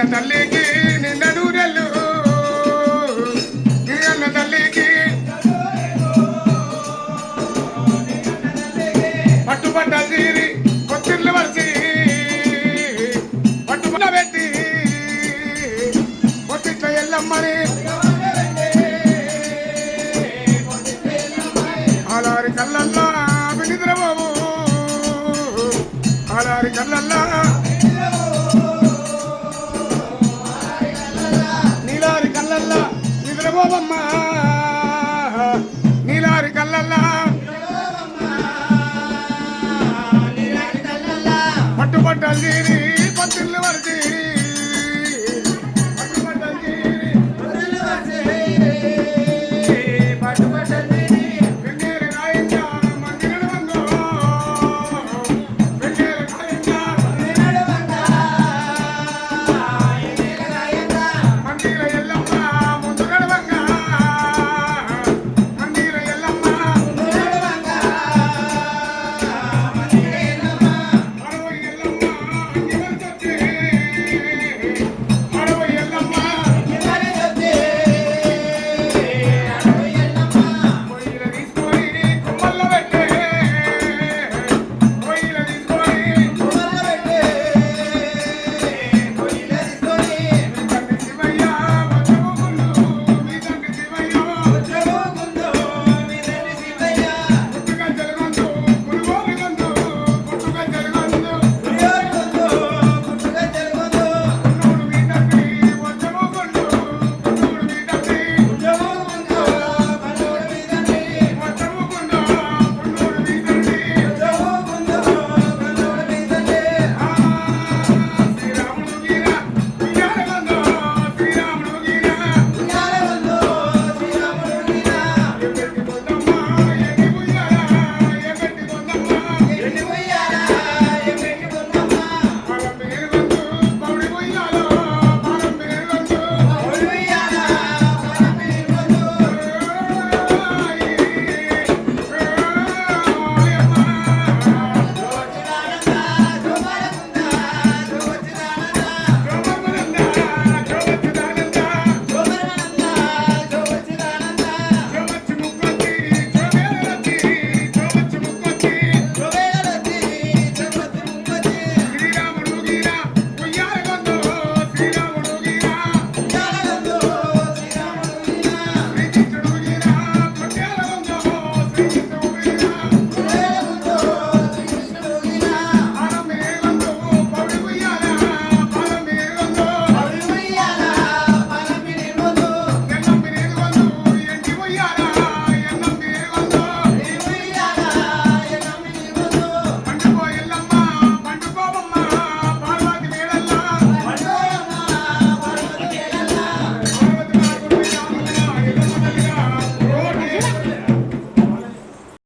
అన్న తల్లికి నిన్న నూరెళ్ళు నీ అన్న తల్లికి పట్టుబట్ట తీరి కొత్తిళ్ళు వచ్చి పట్టుబట్ట పెట్టి కొత్తిట్ల ఎల్లమ్మని అలా కళ్ళల్లో నిద్రపోవమ్మా నీలారి కల్లల్లా పట్టుబట్టలు తీరి పత్తిళ్ళు తీరి